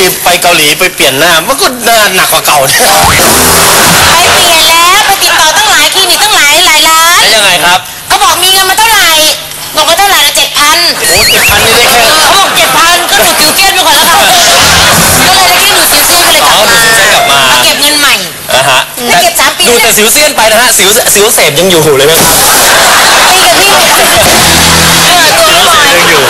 ที่ไปเกาหลีไปเปลี่ยนหน้า มันก็หน้าหนักกว่าเก่าเนี่ยไปเปลี่ยนแล้วไปติดต่อตั้งหลายคลินิกตั้งหลายหลายร้านแล้วยังไงครับเขาบอกมีเงินมาเท่าไหร่บอกว่าเท่าไหร่ละเจ็ดพันโอ้เจ็ดพันนี่ได้แค่เขาบอกเจ็ดพันก็ดูดสิวเซียนไปก่อนแล้วกันก็เลยได้ที่ดูดสิวเซียนก็เลยกลับอ๋อมาดูดสิวเซียนกลับมามาเก็บเงินใหม่นะฮะได้เก็บสามปีดูแต่สิวเซียนไปนะฮะสิวสิวเสพยังอยู่เลยไหมครับปีกับพี่เลยตัวบ่อยยังอยู่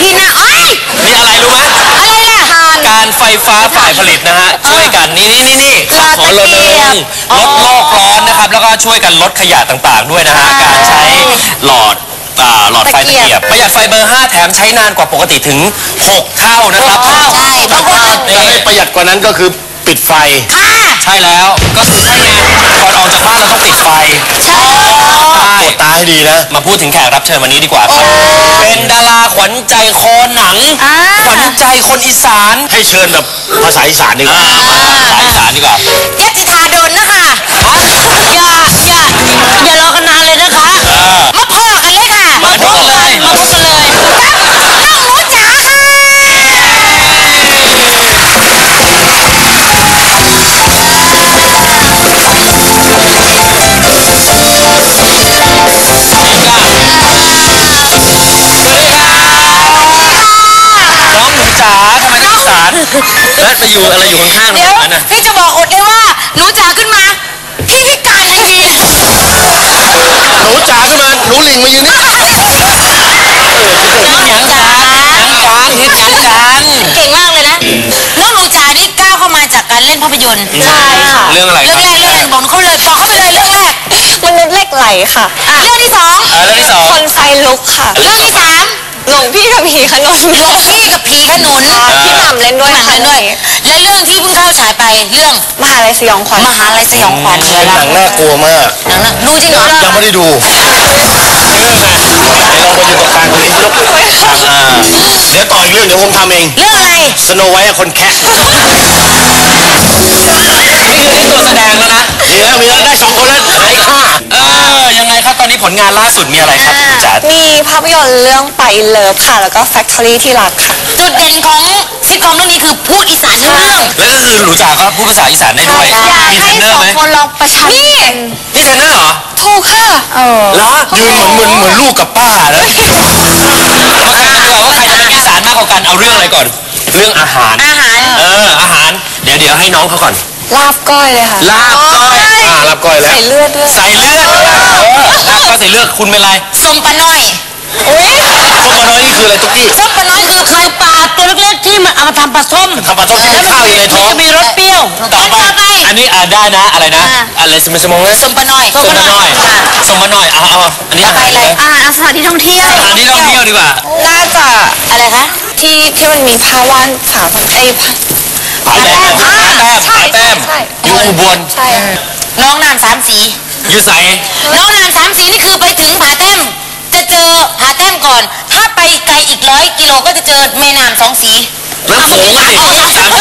พี่นะอ้อย มีอะไรรู้ไหม อะไรล่ะทาน การไฟฟ้าฝ่ายผลิตนะฮะช่วยกันนี่นี่นี่นี่หลอดขอรณรงค์ตะลเกียบดโลกร้อนนะครับ แล้วก็ช่วยกันลดขยะต่างๆ ด้วยนะฮะการใช้หลอดอ่าหลอดไฟตะเกียบประหยัดไฟเบอร์ 5 แถมใช้นานกว่าปกติถึง 6 เท่านะครับใช่บางคนนี่ประหยัดกว่านั้นก็คือ ปิดไฟ ค่ะ ใช่แล้ว ก็คือใช่ไงก่อนออกจากบ้านเราต้องปิดไฟใช่ใช่ตาให้ดีนะ มาพูดถึงแขกรับเชิญวันนี้ดีกว่าครับ เป็นดาราขวัญใจคอหนัง อ่า ขวัญใจคนอีสาน ให้เชิญแบบภาษาอีสานดีกว่าภาษาอีสานดีกว่ายติธา แล้วไปอยู่อะไรอยู่ข้างๆเดี๋ยวนั่นนะพี่จะบอกอดเลยว่าหนูจ๋าขึ้นมา พี่พิการทันทีหนูจ๋าขึ้นมาหนูหลิงมายืนนี่น้องจ๋ายังจานยังจานเฮ็ดยังจานเก่งมากเลยนะน้องหนูจ๋านี่ก้าวเข้ามาจากการเล่นภาพยนตร์ใช่ค่ะเรื่องอะไรเรื่องแรกเรื่องอะไรบอกเขาเลยบอกเขาไปเลยเรื่องแรกมนุษย์เหล็กไหลค่ะอะเรื่องที่สองเออเรื่องที่สองคนไฟลุกค่ะ เรื่องที่สามหลวงพี่กับผีขนมหลวงพี่ กับผีขนุนพี่หม่ำเล่นด้วยพี่หม่ำเล่นด้วย และเรื่องที่เพิ่งเข้าฉายไปเรื่องมหาลัยสยองขวัญมหาลัยสยองขวัญเป็นหนังน่ากลัวมากหนังนะดูจริงเหรอยังไม่ได้ดูเรื่องไงเดี๋ยวเราไปอยู่ตรงกลางตรงนี้ไม่ต้องอ่าเดี๋ยวต่ออีกเรื่องเดี๋ยวผมทำเอง เรื่องอะไร สโนไวท์คนแคะนี่คือนี่ตัวแสดงแล้วนะ มีแล้วมีแล้วได้สองคนแล้วหายค่าเออยัง ผลงานล่าสุดมีอะไรครับคุณจ๋ามีภาพยนตร์เรื่องไปเลิฟค่ะ แล้วก็แฟคทอรี่ที่รักค่ะ จุดเด่นของซิทคอมเรื่องนี้คือพูดอีสานทั้งเรื่องแล้วก็คือหนูจ๋าก็พูดภาษาอีสานได้ด้วยใช่มีเทรนเนอร์ไหมลองประชันนี่นี่เทรนเนอร์เหรอถูกค่ะ เออ เหรอยืนเหมือนเหมือนเหมือนลูกกับป้าเลยมาแข่งกันดีกว่าว่าใครจะเป็นอีสานมากกว่ากันเอาเรื่องอะไรก่อน เรื่องอาหารอาหาร เอออาหาร เดี๋ยวเดี๋ยวให้น้องเขาก่อนลาบก้อยเลยค่ะ ลาบก้อยอ่า ลาบก้อยแล้ว ใส่เลือดด้วย ใส่เลือดเออลาบก้อยใส่เลือดคุณเป็นไรส้มปลาน้อยอุ้ยส้มปลาน้อยนี่คืออะไรตุ๊กกี้ส้มปลาน้อยคือคือปลาตัวเล็กๆที่มันเอามาทำปลาส้มทำปลาส้มที่มีข้าวอยู่ในท้อง จะมีรสเปรี้ยวต่อไปต่อไปอันนี้อ่าได้นะอะไรนะอะไรสมสมองนะส้มปลาน้อยส้มปลาน้อยค่ะส้มปลาน้อยเอาเอาอันนี้อาหารอะไรอาหารสถานที่ท่องเที่ยวสถานที่ท่องเที่ยวดีกว่า น่าจะอะไรคะ ที่ที่มันมีผ้าว่านสาวพันไอ้ผ้า ผาแต้มผาแต้มผาแต้มใช่อยู่อุบลใช่ค่ะ น้องนามสามสี อยู่ใสน้องนามสามสีนี่คือไปถึงผาแต้มจะเจอผาแต้มก่อน ถ้าไปไกลอีกร้อยกิโลก็จะเจอแม่น้ำสองสีน้ำโขงอะสิอ๋อ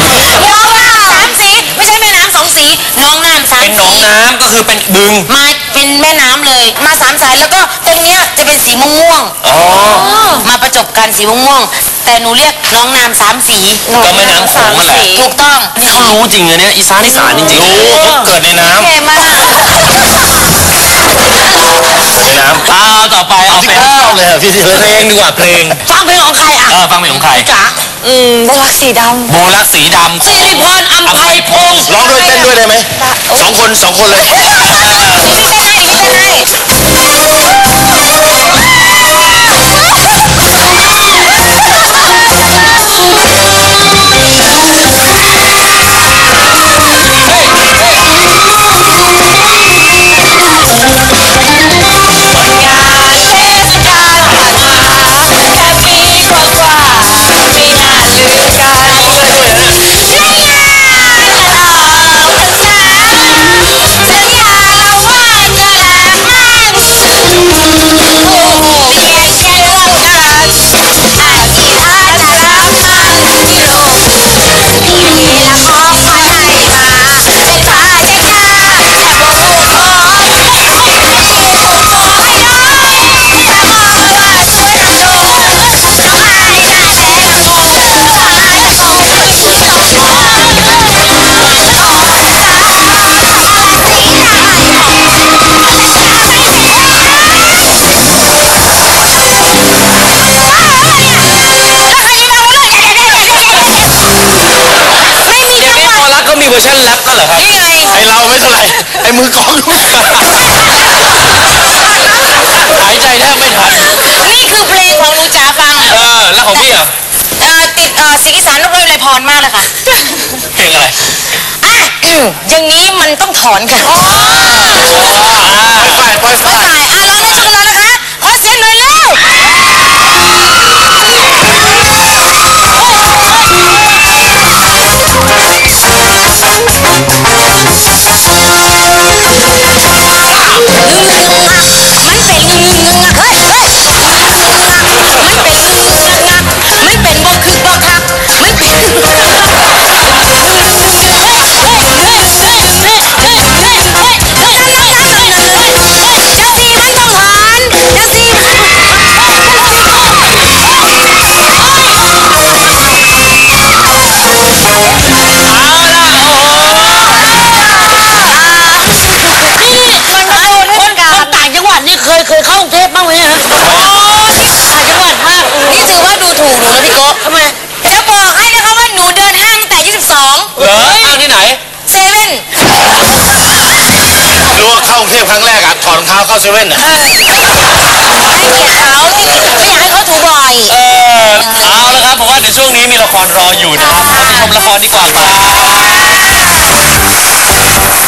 สามสีน้องนามสามสีไม่ใช่แม่น้ำสองสี น้องนามสามเป็นหนสีองน้ำก็คือเป็นบึง มาเป็นแม่น้ำเลย มาสามสายแล้วก็ตรงเนี้ยจะเป็นสีม่วงอ๋อๆมาประจบกันสีม่วงๆ แต่หนูเรียกน้องนามสามสีก็แม่น้ำโขงนั่นแหละ ถูกต้อง นี่เขารู้จริงเลยเนี่ยอีสานอีสานจริงๆรู้เขาเกิดในน้ำเท่มากในน้ำเอาต่อไปเอาเป็นเลยพี่เพลงดีกว่าเพลงฟังเพลงของใครอะเออฟังเพลงของใครจ๋าอืมโบลักสีดำโบลักสีดำสิริพรอัมไพพงศ์ร้องด้วยเต้นด้วยได้ไหมสองคนสองคนเลยนี่เป็นไงนี่เป็นไง วอร์ชันแรปก็เหรอครับนี่ไง ไอเราไม่เท่าไหร่ไอมือกลองหายใจแทบไม่ทันนี่คือเพลงของลูจ้าฟังเออแล้วของพี่อะเออติดเอ่อสิงสานนพดลเไรพรมากเลยค่ะเพลงอะไรอะออย่างนี้มันต้องถอนค่ะ โอ เข้ากรุงเทพครั้งแรกอะถอดรองเท้าเข้าเซเว่นอะให้เกียรติเขาที่ไม่อยากให้เขาถูบ่อยเออเอาละครับผมว่าเดี๋ยวช่วงนี้มีละครรออยู่นะครับเราไปชมละครดีกว่าครับ